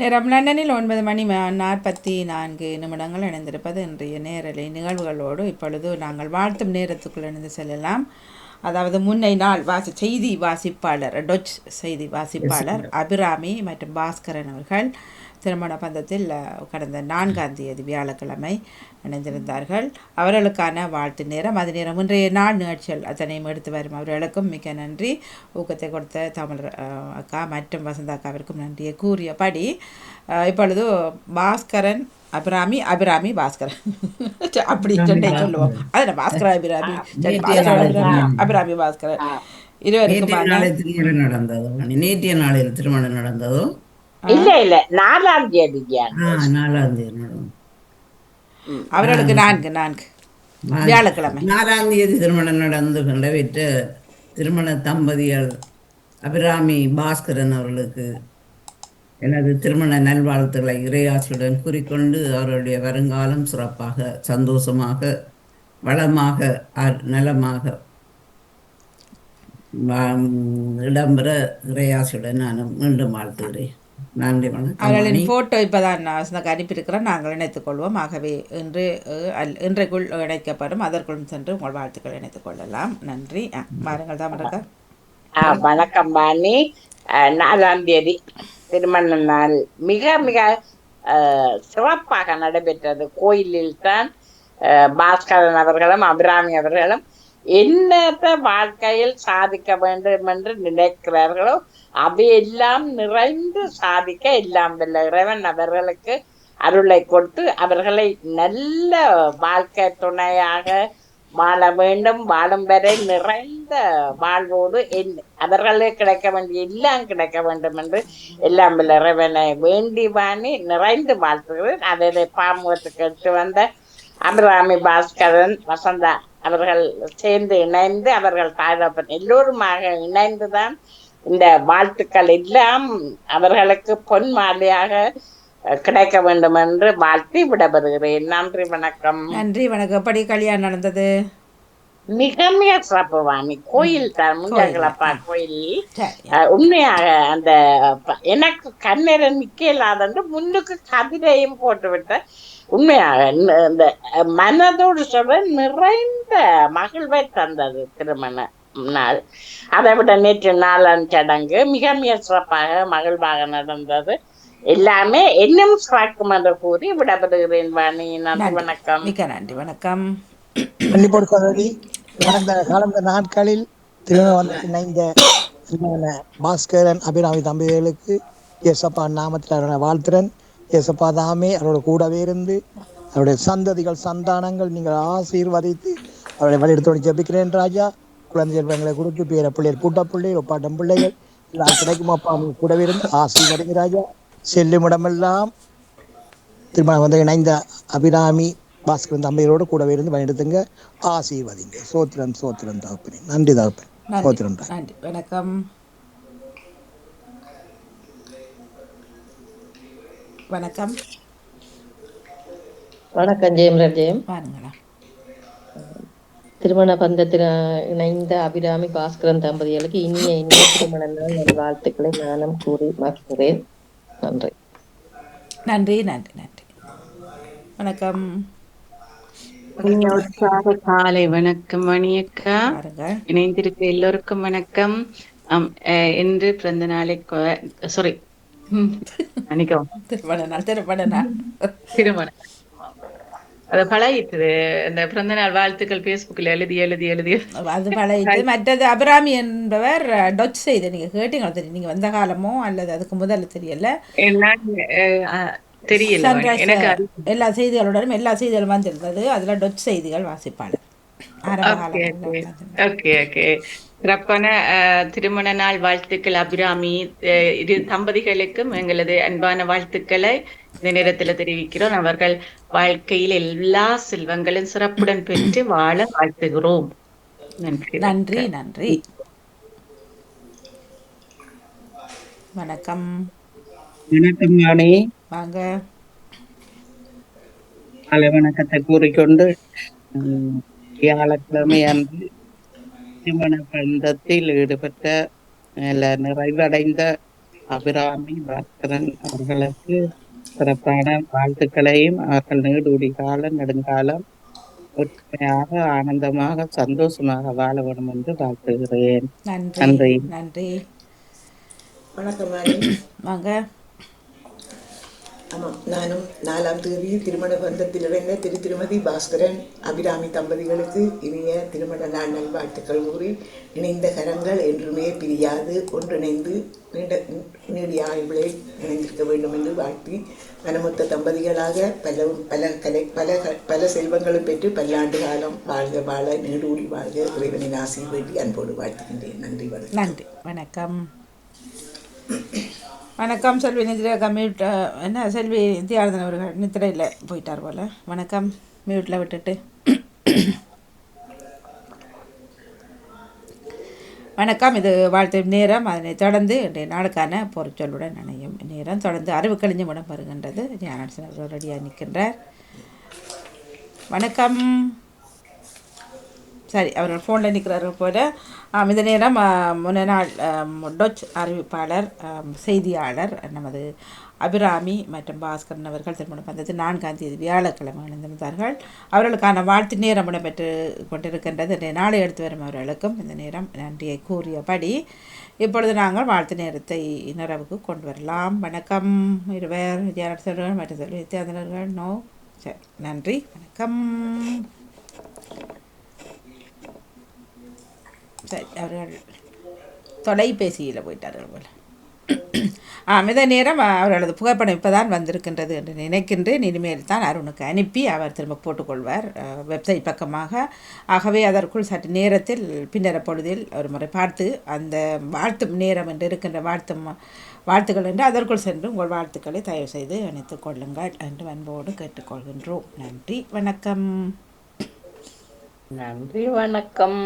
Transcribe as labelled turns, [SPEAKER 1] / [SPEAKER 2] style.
[SPEAKER 1] நேரம் லண்டனில் ஒன்பது மணி நாற்பத்தி நான்கு நிமிடங்கள் இணைந்திருப்பது இன்றைய நேரலை நிகழ்வுகளோடு இப்பொழுது நாங்கள் வாழ்த்தும் நேரத்துக்குள் இணைந்து செல்லலாம். அதாவது முன்னை நாள் வாசி செய்தி வாசிப்பாளர் டொச் செய்தி வாசிப்பாளர் அபிராமி மற்றும் பாஸ்கரன் அவர்கள் திருமண பந்தத்தில் கடந்த நான்காம் தேதி வியாழக்கிழமை இணைந்திருந்தார்கள் அவர்களுக்கான வாழ்த்து நேரம் அது நேரம் இன்றைய நாள் நிகழ்ச்சிகள் அத்தனையும் எடுத்து வரும். அவர்களுக்கும் மிக நன்றி. ஊக்கத்தை கொடுத்த தமிழ் அஹ், அக்கா மற்றும் வசந்தா அக்காவிற்கும் நன்றியை கூறியபடி இப்பொழுது பாஸ்கரன் அபிராமி அபிராமி பாஸ்கரன். சரி, அப்படி சொன்னே சொல்லுவோம். அதில் பாஸ்கரன் அபிராமி. அபிராமி
[SPEAKER 2] நேற்றைய நாளில் திருமணம் நடந்ததோ?
[SPEAKER 3] இல்ல இல்ல. நாலாம் தேதியா
[SPEAKER 2] ஆ நாலாம் தேதி
[SPEAKER 1] அவர்களுக்கு நான்கு நான்கு. வியாழக்கிழமை.
[SPEAKER 2] நாலாம் தேதி திருமணம் நடந்து கொண்டவிட்டு திருமண தம்பதிகள் அபிராமி பாஸ்கரன் அவர்களுக்கு எனது திருமண நல்வாழ்த்துக்களை இறையாசியுடன் கூறிக்கொண்டு அவருடைய வருங்காலம் சிறப்பாக சந்தோஷமாக வளமாக நலமாக இடம்பெற இறையாசியுடன் நான் மீண்டும் வாழ்த்துகிறேன். நன்றி வணக்கம்
[SPEAKER 1] அவர்களின் போட்டோ இப்பதான் நான் அனுப்பியிருக்கிறேன் நாங்கள் இணைத்துக் கொள்வோம். ஆகவே இன்று இன்றைக்குள் இணைக்கப்படும் அதற்குள் சென்று உங்கள் வாழ்த்துக்கள் இணைத்துக் கொள்ளலாம். நன்றி. ஆ, வாருங்கள் தாமரக்கா.
[SPEAKER 3] ஆ, வணக்கம் பாணி நாலாம் தேதி. திருமண நாள் மிக மிக சிறப்பாக நடைபெற்றது. கோயிலில் தான் பாஸ்கரன் அவர்களும் அபிராமி அவர்களும் என்னத்த வாழ்க்கையில் சாதிக்க வேண்டும் என்று நினைக்கிறார்களோ அவையெல்லாம் நிறைந்து சாதிக்க எல்லாம் வல்ல இறைவன் அவர்களுக்கு அருளை கொடுத்து அவர்களை நல்ல வாழ்க்கை துணையாக வாழ வேண்டும் வாழும் வரை நிறைந்த வாழ்வோடு என் அவர்களே கிடைக்க வேண்டிய எல்லாம் கிடைக்க வேண்டும் என்று எல்லாம் இறைவனை வேண்டி வாணி நிறைந்து வாழ்த்துகிறேன். அதை பாமுகத்துக்கு எடுத்து வந்த அபிராமி பாஸ்கரன் வசந்தா அவர்கள் சேர்ந்து இணைந்து அவர்கள் தாயப்பன் எல்லோருமாக இணைந்துதான் இந்த வாழ்த்துக்கள் எல்லாம் அவர்களுக்கு பொன் மாலையாக கிடைக்க வேண்டும் என்று வாழ்த்தி விடப்படுகிறேன் நன்றி வணக்கம்.
[SPEAKER 1] நன்றி வணக்கம். எப்படி கல்யாணம் நடந்தது?
[SPEAKER 3] மிக மிக சிறப்பு வாணி கோயில். தான் முஞ்சங்களப்பா கோயில். உண்மையாக அந்த எனக்கு கண்ணீர நிக்க இல்லாதன்று முன்னுக்கு கவிதையும் போட்டு விட்ட உண்மையாக இந்த- மனதோடு சொல்ற நிறைந்த மகிழ்வை தந்தது திருமண நாள். அதை விட நேற்று நாளாம் சடங்கு மிக மிக சிறப்பாக மகிழ்வாக நடந்தது. எல்லாமே இன்னும் சிறக்கும் என்று கூறி விடப்படுகிறேன் வாணி. நன்றி வணக்கம்.
[SPEAKER 1] மிக்க நன்றி வணக்கம்.
[SPEAKER 4] பள்ளிப்போர் சகோதரி கடந்த கடந்த நாட்களில் திருமணம் வந்து இணைந்த திருமண பாஸ்கரன் அபிராமி தம்பிகளுக்கு இயேசப்பா நாமத்தில் அவரோட வாழ்த்துறன். இயேசப்பா தாமே அவரோட கூடவே இருந்து அவருடைய சந்ததிகள் சந்தானங்கள் நீங்கள் ஆசீர்வதித்து அவருடைய வழியெடுத்து ஜெபிக்கிறேன் ராஜா. குழந்தை செல்வங்களை கொடுத்து பேர பிள்ளைகள் கூட்ட பிள்ளைகள் ஒப்பாட்டம் பிள்ளைகள் எல்லாம் கிடைக்கும் அப்பா அவங்க கூடவே இருந்து ஆசீர்வதிங்க ராஜா. செல்லும் இடமெல்லாம் திருமணம் வந்து இணைந்த அபிராமி பாஸ்கரன் தம்பிகளோடு கூடவே இருந்து வழிநடத்துங்க ஆசீர்வதிங்க. சோத்திரம் சோத்திரம் தகப்பனே. நன்றி தகப்பன். சோத்திரம்
[SPEAKER 1] நன்றி. வணக்கம். வணக்கம்.
[SPEAKER 5] வணக்கம் ஜெயம் ஜெயம்.
[SPEAKER 1] பாருங்களா
[SPEAKER 5] திருமண பந்தத்தில் இணைந்த அபிராமி பாஸ்கரன் தம்பதிகளுக்கு இனிய இனிய திருமண நாள். வாழ்த்துக்களை நானும் கூறி மகிழ்கிறேன். நன்றி.
[SPEAKER 1] நன்றி நன்றி நன்றி. வணக்கம்.
[SPEAKER 6] காலை வணக்கம் மணியக்கா. இணைந்திருக்க எல்லோருக்கும் வணக்கம். இன்று பிறந்த நாளை சாரி மன்னிக்கவும்
[SPEAKER 1] திருமண நாள் திருமண நாள்.
[SPEAKER 6] திருமணம் அது பழகிட்டு இந்த பிறந்த நாள் வாழ்த்துக்கள் பேஸ்புக்ல எழுதி எழுதி எழுதி.
[SPEAKER 1] அது பழையது மற்றது அபிராமி என்பவர் டொச் செய்து நீங்க கேட்டீங்களா தெரியும். நீங்க வந்த காலமோ அல்லது அதுக்கு முதல்ல தெரியல?
[SPEAKER 6] தெரியல. எனக்கு
[SPEAKER 1] எல்லா செய்திகளுடனும் எல்லா செய்திகளும் வந்திருந்தது. அதுல டொச் செய்திகள் வாசிப்பாளர்.
[SPEAKER 6] ஓகே ஓகே சிறப்பான திருமண நாள் வாழ்த்துக்கள் அபிராமி. இரு தம்பதிகளுக்கும் எங்களது அன்பான வாழ்த்துக்களை இந்த நேரத்தில் தெரிவிக்கிறோம். அவர்கள் வாழ்க்கையில் எல்லா செல்வங்களும் சிறப்புடன் பெற்று வாழ வாழ்த்துகிறோம். நன்றி
[SPEAKER 1] நன்றி நன்றி. வணக்கம்.
[SPEAKER 7] வணக்கம் ராணி.
[SPEAKER 1] வாங்க.
[SPEAKER 7] காலை வணக்கத்தை கூறிக்கொண்டு உம், வியாழக்கிழமை அன்று திருமண பந்தத்தில் ஈடுபட்ட நல்ல நிறைவடைந்த அபிராமி பாஸ்கரன் அவர்களுக்கு சிறப்பான வாழ்த்துக்களையும் அவர்கள் நீடூடி காலம் நெடுங்காலம் ஒற்றுமையாக ஆனந்தமாக சந்தோஷமாக வாழ வேண்டும் என்று வாழ்த்துகிறேன்.
[SPEAKER 1] நன்றி.
[SPEAKER 7] நன்றி.
[SPEAKER 8] வணக்கம்
[SPEAKER 1] வாங்க.
[SPEAKER 8] ஆமாம். நானும் நாலாம் தேதி திருமண பந்தத்தில் இணைந்த திரு திருமதி பாஸ்கரன் அபிராமி தம்பதிகளுக்கு இனிய திருமண நாள் நல்வாழ்த்துக்கள் கூறி இணைந்த கரங்கள் என்றுமே பிரியாது. ஒன்றிணைந்து நீண்ட நீடிய ஆய்வுகளை இணைந்திருக்க வேண்டும் என்று வாழ்த்தி மனமொத்த தம்பதிகளாக பல பல கலை பல பல செல்வங்களும் பெற்று பல்லாண்டு காலம் வாழ்க வாழ நீடூடி வாழ்க. இறைவனின் ஆசை வேண்டி அன்போடு வாழ்த்துகின்றேன். நன்றி வணக்கம்.
[SPEAKER 1] நன்றி. வணக்கம். வணக்கம் செல்வி நிதிரா மியூட் என்ன செல்வி நித்யானந்தன் அவர்கள் நித்திரையில் போயிட்டார் போல். வணக்கம் மியூட்டில் விட்டுட்டு. வணக்கம் இது வாழ்த்து நேரம். அதனை தொடர்ந்து இன்றைய நாளுக்கான பொருட்சொல்லுடன் இணையும் நேரம். தொடர்ந்து அறிவு கழிஞ்ச மடம் வருகின்றது. ஞானசன் அவர்கள் ரெடியாக நிற்கின்றார். வணக்கம். சரி அவர்கள் ஃபோனில் நிற்கிறார்கள் போல. இந்த நேரம் முன்ன நாள் டொச் அறிவிப்பாளர் செய்தியாளர் நமது அபிராமி மற்றும் பாஸ்கரன் அவர்கள் திருமணம் பந்தத்தில் நான்காம் தேதி வியாழக்கிழமை இணைந்திருந்தார்கள் அவர்களுக்கான வாழ்த்து நேரம் இடம்பெற்று கொண்டிருக்கின்றது. நாளை எடுத்து வரும் அவர்களுக்கும் இந்த நேரம் நன்றியை கூறியபடி இப்பொழுது நாங்கள் வாழ்த்து நேரத்தை நிறைவுக்கு கொண்டு வரலாம். வணக்கம் இருவர் வித்யாரசர்கள் மற்ற செல்வி வித்யாதனர்கள் நோ சரி நன்றி வணக்கம். அவர்கள் தொலைபேசியில் போயிட்டார்கள் போல். ஆ மித நேரம் அவர்களது புகைப்படம் இப்போதான் வந்திருக்கின்றது என்று நினைக்கின்றேன். இனிமேல் தான் அருணுக்கு அனுப்பி அவர் திரும்ப போட்டுக்கொள்வார். வெப்சைட் பக்கமாக. ஆகவே அதற்குள் சற்று நேரத்தில் பின்னர பொழுதில் ஒரு முறை பார்த்து அந்த வாழ்த்தும் நேரம் என்று இருக்கின்ற வாழ்த்தும் வாழ்த்துக்கள் என்று அதற்குள் சென்று உங்கள் வாழ்த்துக்களை தயவு செய்து அணைத்துக் கொள்ளுங்கள் என்று அன்போடு கேட்டுக்கொள்கின்றோம். நன்றி வணக்கம்.
[SPEAKER 3] நன்றி வணக்கம்.